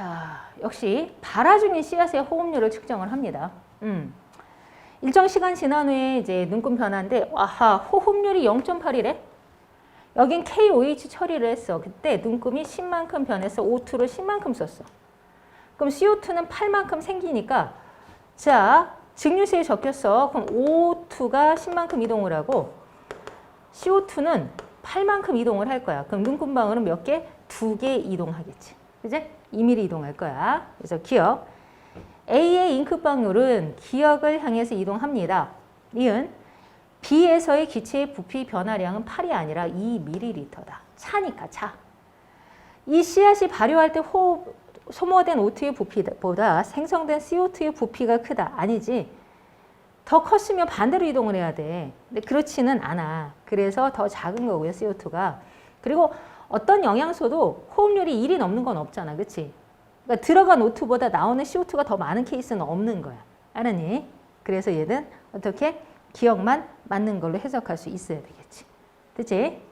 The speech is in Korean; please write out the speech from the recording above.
자, 역시 발화 중인 씨앗의 호흡률을 측정을 합니다. 음. 일정 시간 지난 후에 이제 눈금 변화인데 아하 호흡률이 0.8이래. 여긴 KOH 처리를 했어. 그때 눈금이 10만큼 변해서 O2를 10만큼 썼어. 그럼 CO2는 8만큼 생기니까 자 증류수에 적혔어. 그럼 O2가 10만큼 이동을 하고 CO2는 8만큼 이동을 할 거야. 그럼 눈금방울은 몇 개? 두 개 이동하겠지. 그지? 2mm 이동할 거야. 그래서 기억. A의 잉크방울은 기억을 향해서 이동합니다. 이은 B에서의 기체의 부피 변화량은 8이 아니라 2ml다. 차니까 차. 이 씨앗이 발효할 때 호흡, 소모된 O2의 부피보다 생성된 CO2의 부피가 크다. 아니지. 더 컸으면 반대로 이동을 해야 돼. 근데 그렇지는 않아. 그래서 더 작은 거고요, CO2가. 그리고 어떤 영양소도 호흡률이 1이 넘는 건 없잖아. 그치? 그러니까 들어간 O2보다 나오는 CO2가 더 많은 케이스는 없는 거야. 알았니? 그래서 얘는 어떻게? 기억만 맞는 걸로 해석할 수 있어야 되겠지. 그치?